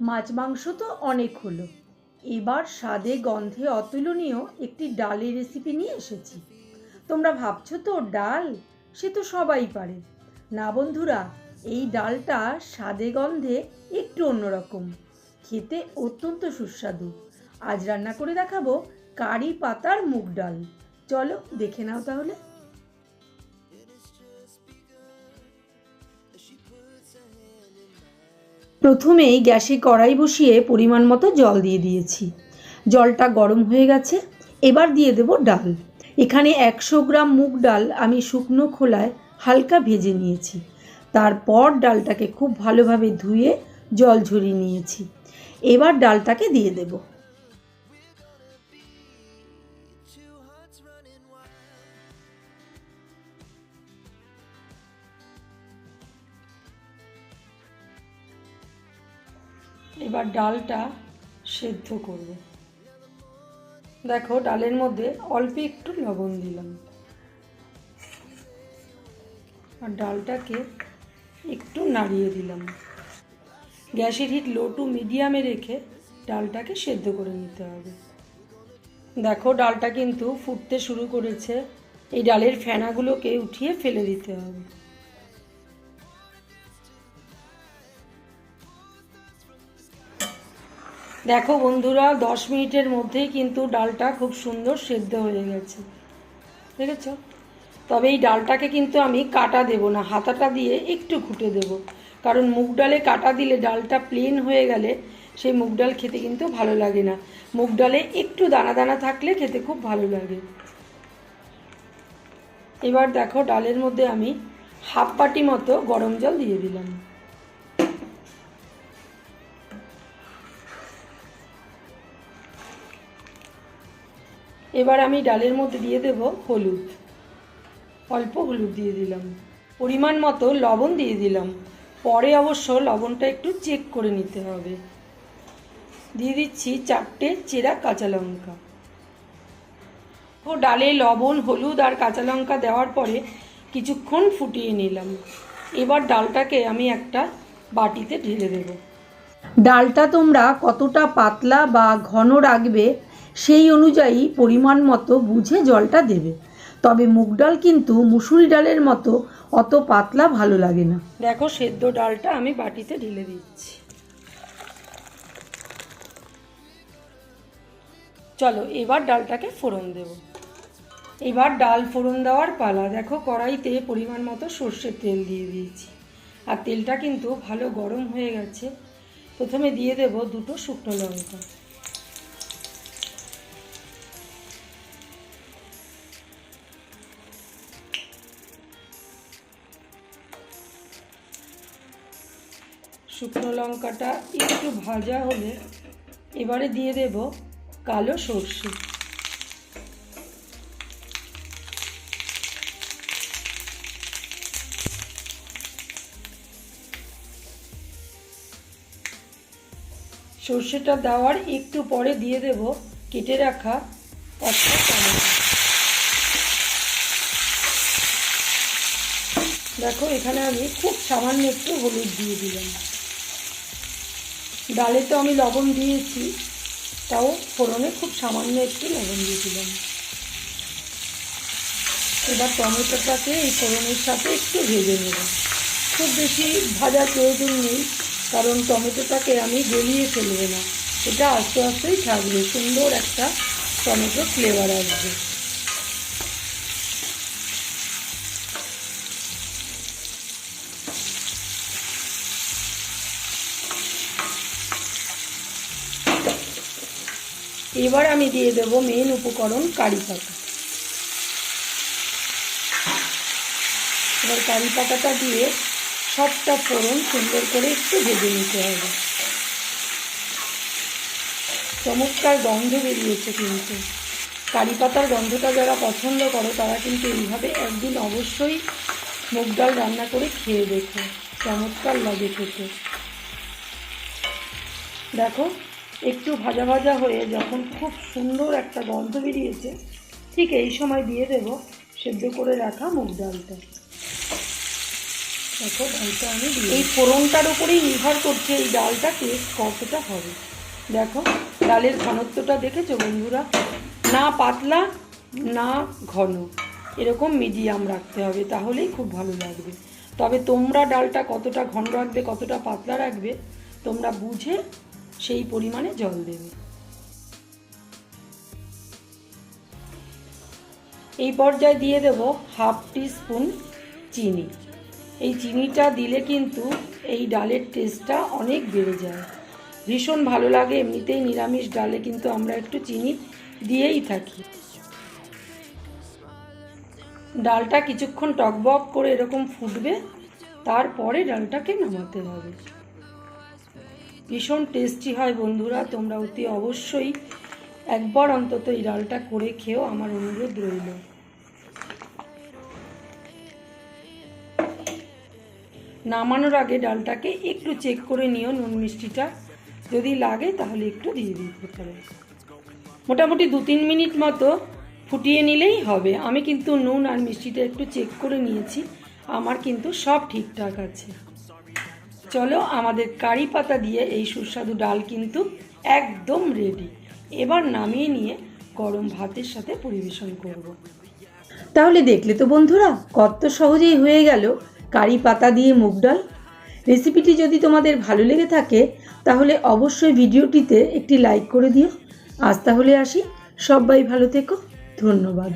মাছ মাংস তো অনেক হলো। এবার স্বাদে গন্ধে অতুলনীয় একটি ডালের রেসিপি নিয়ে এসেছি। তোমরা ভাবছ তো ডাল? সে তো সবাই পারে। না বন্ধুরা, এই ডালটা স্বাদে গন্ধে একটু অন্যরকম। খেতে অত্যন্ত সুস্বাদু। আজ রান্না করে দেখাবো কারি পাতার মুগ ডাল। চলো দেখে নাও তাহলে। প্রথমেই গ্যাসে কড়াই বসিয়ে পরিমাণ মতো জল দিয়ে দিয়েছি। জলটা গরম হয়ে গেছে, এবার দিয়ে দেব ডাল। এখানে একশো গ্রাম মুগ ডাল আমি শুকনো খোলায় হালকা ভেজে নিয়েছি। তারপর ডালটাকে খুব ভালোভাবে ধুয়ে জল ঝরিয়ে নিয়েছি। এবার ডালটাকে দিয়ে দেব। এবার ডালটা সেদ্ধ করব। দেখো ডালের মধ্যে অল্প একটু লবণ দিলাম। আর ডালটাকে একটু নাড়িয়ে দিলাম। গ্যাসের হিট লো টু মিডিয়ামে রেখে ডালটাকে সেদ্ধ করে নিতে হবে। দেখো ডালটা কিন্তু ফুটতে শুরু করেছে। এই ডালের ফেনাগুলোকে উঠিয়ে ফেলে দিতে হবে। দেখো বন্ধুরা, দশ মিনিটের মধ্যেই কিন্তু ডালটা খুব সুন্দর সেদ্ধ হয়ে গেছে। দেখেছ? তবে এই ডালটাকে কিন্তু আমি কাটা দেব না, হাতাটা দিয়ে একটু ঘুটে দেব। কারণ মুগ ডালে কাটা দিলে ডালটা প্লেন হয়ে গেলে সেই মুগ ডাল খেতে কিন্তু ভালো লাগে না। মুগ ডালে একটু দানা দানা থাকলে খেতে খুব ভালো লাগে। এবার দেখো, ডালের মধ্যে আমি হাফ বাটি মতো গরম জল দিয়ে দিলাম। এবার আমি ডালের মধ্যে দিয়ে দেব হলুদ। অল্প হলুদ দিয়ে দিলাম। পরিমাণ মতো লবণ দিয়ে দিলাম। পরে অবশ্য লবণটা একটু চেক করে নিতে হবে। দিয়ে দিচ্ছি চারটে চেরা কাঁচা লঙ্কা। ও ডালে লবণ, হলুদ আর কাঁচা লঙ্কা দেওয়ার পরে কিছুক্ষণ ফুটিয়ে নিলাম। এবার ডালটাকে আমি একটা বাটিতে ঢেলে দেব। ডালটা তোমরা কতটা পাতলা বা ঘন রাখবে সেই অনুযায়ী পরিমাণ মতো বুঝে জলটা দেবে। তবে মুগ ডাল কিন্তু মুসুরি ডালের মতো অত পাতলা ভালো লাগে না। দেখো, সেদ্ধ ডালটা আমি বাটিতে ঢেলে দিচ্ছি। চলো, এবার ডালটাকে ফোড়ন দেব। এবার ডাল ফোড়ন দেওয়ার পালা। দেখো, কড়াইতে পরিমাণ মতো সর্ষের তেল দিয়ে দিয়েছি। আর তেলটা কিন্তু ভালো গরম হয়ে গেছে। প্রথমে দিয়ে দেব দুটো শুকনো লঙ্কা। শুকনো লঙ্কাটা একটু ভাজা হলে এবারে দিয়ে দেব কালো সর্ষে। সর্ষেটা দেওয়ার একটু পরে দিয়ে দেব কেটে রাখা একটা টমেটো। দেখো এখানে আমি খুব সামান্য একটু হলুদ দিয়ে দিলাম। ডালে তো আমি লবণ দিয়েছি, তাও ফোড়নে খুব সামান্য একটু লবণ দিয়েছিলাম। এবার টমেটোটাকে এই ফোড়নের সাথে একটু ভেজে নেব। খুব বেশি ভাজার প্রয়োজন নেই, কারণ টমেটোটাকে আমি গলিয়ে ফেলব না। এটা আস্তে আস্তেই থাকবে, সুন্দর একটা টমেটো ফ্লেভার আসবে। এবার আমি দিয়ে দেব মেন উপকরণ কারি পাতা। এবার কারি পাতাটা দিয়ে সবটা ফোড়ন সুন্দর করে একটু ভেজে নিতে হবে। চমৎকার গন্ধ বেরিয়েছে কিন্তু। কারি পাতার গন্ধটা যারা পছন্দ করো, তারা কিন্তু এইভাবে একদিন অবশ্যই মুগ ডাল রান্না করে খেয়ে দেখো। চমৎকার লাগে খেতে। দেখো একটু ভাজা ভাজা হয়ে যখন খুব সুন্দর একটা গন্ধ বেরিয়েছে, ঠিক এই সময় দিয়ে দেব সেদ্ধ করে রাখা মুগ ডালটা। দেখো, ডালটা আমি এই ফোড়নটার উপরেই নির্ভর করছে এই ডালটা টেস্ট কতটা হবে। দেখো, ডালের ঘনত্বটা দেখেছ বন্ধুরা? না পাতলা, না ঘন। এরকম মিডিয়াম রাখতে হবে, তাহলেই খুব ভালো লাগবে। তবে তোমরা ডালটা কতটা ঘন রাখবে, কতটা পাতলা রাখবে, তোমরা বুঝে সেই পরিমাণে জল দেবে। এই পর্যায়ে দিয়ে দেব হাফ স্পুন চিনি। এই চিনিটা দিলে কিন্তু এই ডালের টেস্টটা অনেক বেড়ে যায়। ভীষণ ভালো লাগে, এমনিতেই নিরামিষ ডালে কিন্তু আমরা একটু চিনি দিয়েই থাকি। ডালটা কিছুক্ষণ টকবক করে এরকম ফুটবে, তারপরে ডালটাকে নামাতে হবে। ভীষণ টেস্টি হয় বন্ধুরা, তোমরা অতি অবশ্যই একবার অন্তত এই ডালটা করে খেও, আমার অনুরোধ রইল। নামানোর আগে ডালটাকে একটু চেক করে নিও, নুন মিষ্টিটা যদি লাগে তাহলে একটু দিয়ে দিতে পারো মোটামুটি দু তিন মিনিট মতো ফুটিয়ে নিলেই হবে। আমি কিন্তু নুন আর মিষ্টিটা একটু চেক করে নিয়েছি, আমার কিন্তু সব ঠিকঠাক আছে। চলো আমাদের কারি পাতা দিয়ে এই সুস্বাদু ডাল কিন্তু একদম রেডি এবার নামিয়ে নিয়ে গরম ভাতের সাথে পরিবেশন করব। তাহলে দেখলে তো বন্ধুরা, কত সহজেই হয়ে গেল কারি পাতা দিয়ে মুগ ডাল। রেসিপিটি যদি তোমাদের ভালো লেগে থাকে, তাহলে অবশ্যই ভিডিওটিতে একটি লাইক করে দিও। আজ তাহলে আসি। সবাই ভালো থেকো। ধন্যবাদ।